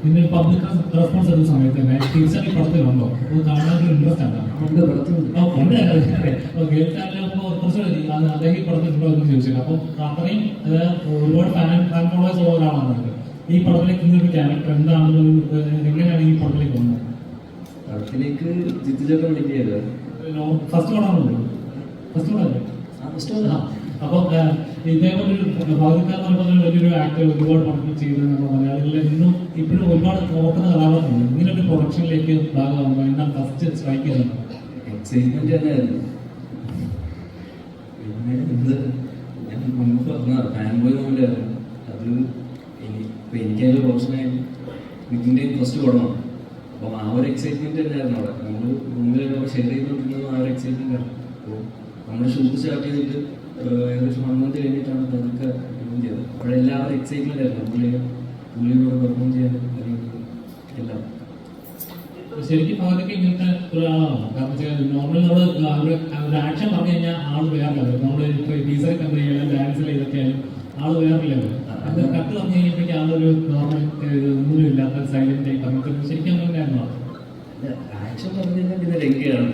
ഇതിന്റെ public response എടുത്ത സമയത്ത് തന്നെ തീർച്ചയായും പടത്തിൽ ഉണ്ടോ അത് കാണാൻ ഒരു ഇൻട്രസ്റ്റ് ആണ്? ഉണ്ട് പടത്തിലുണ്ട്. ആ, ഉണ്ട്. അപ്പൊ കേൾക്കാനിപ്പോ കുറച്ച് മതി. അത് അദ്ദേഹം ഈ പടത്തിലുണ്ടോ എന്ന് ചോദിച്ചില്ല അപ്പൊ അത്രയും ഒരുപാട് ഫാൻ ഫാൻ ഫോളോവേഴ്സ് ഉള്ള ഒരാളാണ് ഈ പടത്തിലേക്ക് ഇങ്ങനെ ഒരു ക്യാരക്ടർ എങ്ങനെയാണ് ഈ പടത്തിലേക്ക് വന്നത്? പടത്തിലേക്ക് ജിത്തുചേട്ടൻ വിളിക്കുകയത് ഫസ്റ്റ് പടമാണല്ലോ ഫസ്റ്റ് പടമല്ലേ ഫസ്റ്റ് ആ, അപ്പൊ ഏഹ്, ഇതേപോലെ ഒരു ഭാഗക്കാരൻ എന്ന് പറഞ്ഞ വലിയൊരു ആക്ടർ ഒരുപാട് പടങ്ങൾ ചെയ്ത് മലയാളികളിൽ ഇന്നും ഇപ്പോഴും ഒരുപാട് തോക്കുന്ന കഥാപാത്രമുണ്ട് ഇങ്ങനെ ഒരു പ്രൊഡക്ഷനിലേക്ക് ഭാഗമാകുമ്പോൾ എന്നാ ഫസ്റ്റ് സ്ട്രൈക്ക് ആയിരുന്നു. അത് എനിക്കതിൽ പ്രൊഫഷനായി ഇതിന്റെ ഫസ്റ്റ് പടമാണ് അപ്പം ആ ഒരു എക്സൈറ്റ്മെന്റ് തന്നെയായിരുന്നു അവിടെ. നമ്മൾ റൂമിലൊക്കെ ഷെയർ ചെയ്തുകൊണ്ടിരുന്നത് ആ ഒരു എക്സൈറ്റ്മെന്റ് ആണ്. അപ്പോൾ നമ്മൾ ഷൂട്ട് സ്റ്റാർട്ട് ചെയ്തിട്ട് ഏകദേശം വൺ മന്ത് കഴിഞ്ഞിട്ടാണ് പതുക്കെ ചെയ്തത്. അപ്പോഴെല്ലാവരും എക്സൈറ്റ്മെന്റ് ആയിരുന്നു. പുള്ളി പുള്ളിയോട് പെർഫോം ചെയ്യാൻ എല്ലാം. ശരിക്കും അവരൊക്കെ ഇങ്ങനത്തെ ഒരാളാണ് കാരണം നോർമൽ നമ്മൾ ഒരു ആക്ഷൻ പറഞ്ഞു കഴിഞ്ഞാൽ ആൾ വേറെ നമ്മൾ ഇപ്പൊ ടീച്ചറെ കഴിഞ്ഞാൽ ഡാൻസിൽ ഇതൊക്കെയാലും ആൾ വേറെ ലെവൽ അത് കട്ട് പറഞ്ഞു കഴിഞ്ഞപ്പോഴേക്കും ആളൊരു നോർമൽ ഒന്നും ഇല്ലാത്ത സൈലന്റ് ആയി നമുക്ക് ശരിക്കും അങ്ങനെ തന്നെയായിരുന്നു ആക്ഷൻ പറഞ്ഞു കഴിഞ്ഞാൽ പിന്നെ രംഗയാണ്.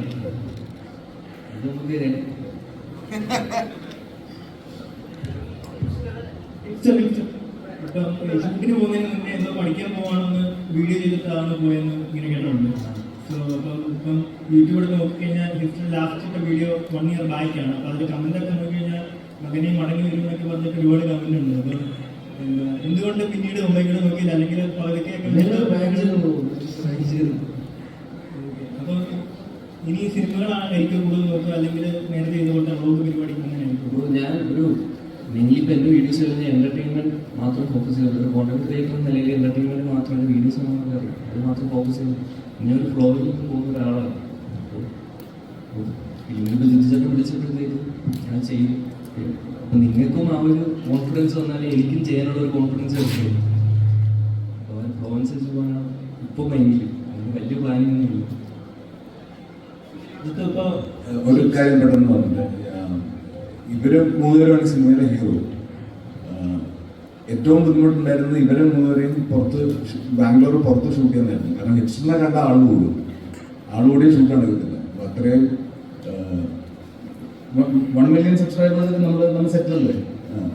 ര- ഇപ്പം ഷൂട്ടിന് പോകുന്നതിന് മുന്നേ എന്തോ പഠിക്കാൻ പോവാണെന്ന് വീഡിയോ ചെയ്തിട്ടാണ് പോയെന്ന് ഇങ്ങനെ കേട്ടിട്ടുണ്ട്. സോ അപ്പം ഇപ്പം യൂട്യൂബിൽ നോക്കിക്കഴിഞ്ഞാൽ history last video one year ബാക്കാണ് അപ്പോൾ അതിൽ കമന്റ് ഒക്കെ നോക്കിക്കഴിഞ്ഞാൽ മകനെ മടങ്ങി വരുമെന്നൊക്കെ പറഞ്ഞിട്ട് ഒരുപാട് കമന്റ് ഉണ്ട്. അപ്പം എന്തുകൊണ്ട് പിന്നീട് മുംബൈക്കൂടെ നോക്കിയില്ല? അല്ലെങ്കിൽ പകുതിക്കൊക്കെ ബാക്ക് ബാക്ക് ഇനി സിനിമകളാണ് എനിക്ക് കൂടുതൽ നോക്കുക. അല്ലെങ്കിൽ നേരത്തെ ചെയ്തുകൊണ്ട് വ്ളോഗ് പരിപാടി അപ്പോൾ ഞാൻ ഒരു ഇപ്പം എന്റെ വീഡിയോസ് വരുന്ന എന്റർടൈൻമെന്റ് മാത്രം ഫോക്കസ് ചെയ്യുന്നത് ഒരു കോണ്ടന്റ് ക്രിയേറ്റർ എന്ന നിലയിൽ എന്റർടൈൻമെന്റ് മാത്രമാണ് വീഡിയോസ് ഒന്നും അറിയാം അത് മാത്രം ഫോക്കസ് ചെയ്യുന്നത് ഇനി ഒരു ഫ്ലോയിൽ പോകുന്ന ഒരാളാണ്. ഇന്നിപ്പോൾ ചിന്തിച്ചൊക്കെ വിളിച്ചപ്പോഴത്തേക്ക് ഞാൻ ചെയ്യും അപ്പം നിങ്ങൾക്കും ആ ഒരു കോൺഫിഡൻസ് വന്നാലേ എനിക്കും ചെയ്യാനുള്ള ഒരു കോൺഫിഡൻസ് കിട്ടുള്ളൂ അപ്പോൾ ഫ്ലോ അനുസരിച്ച് പോകാനാണ് ഇപ്പം മൈൻഡിൽ അതിന് വലിയ പ്ലാനിങ് ഒന്നും ഇല്ല. ഇപ്പോൾ ഒരു കാര്യം പെട്ടെന്ന് പറഞ്ഞിട്ട് ഇവർ മൂന്നുപേരാണ് സിനിമയിലെ ഹീറോ ഏറ്റവും ബുദ്ധിമുട്ടുണ്ടായിരുന്നത് ഇവരെ മൂന്നുപേരെയും പുറത്ത് ബാംഗ്ലൂർ പുറത്ത് ഷൂട്ട് ചെയ്യുന്നതായിരുന്നു കാരണം ഹിറ്റ്സിനെ കണ്ട ആൾ കൂടും. ആൾ കൂടി ഷൂട്ടാണ് കിട്ടുന്നത്. അപ്പൊ അത്രയും വൺ മില്യൺ സബ്സ്ക്രൈബേഴ്സ് നമ്മൾ നമ്മൾ സെറ്റിലല്ലേ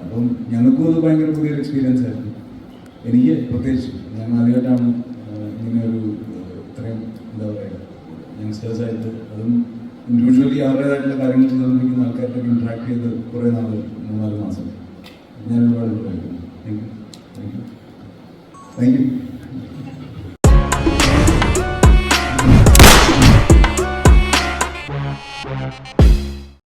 അപ്പം ഞങ്ങൾക്കും അത് ഭയങ്കര പുതിയൊരു എക്സ്പീരിയൻസ് ആയിരുന്നു. എനിക്ക് പ്രത്യേകിച്ച് ഞാൻ ആദ്യമായിട്ടാണ് ഇങ്ങനെ ഒരു ഇത്രയും എന്താ പറയുക യങ്സ്റ്റേഴ്സ് ആയിട്ട് അതും ഇൻഡിവിജ്വലി അവരുടേതായിട്ടുള്ള കാര്യങ്ങൾ ചെയ്തുകൊണ്ടിരിക്കുന്ന ആൾക്കാരായിട്ട് ഇൻട്രാക്ട് ചെയ്ത് കുറേ നാൾ മൂന്നാൽ മാസം.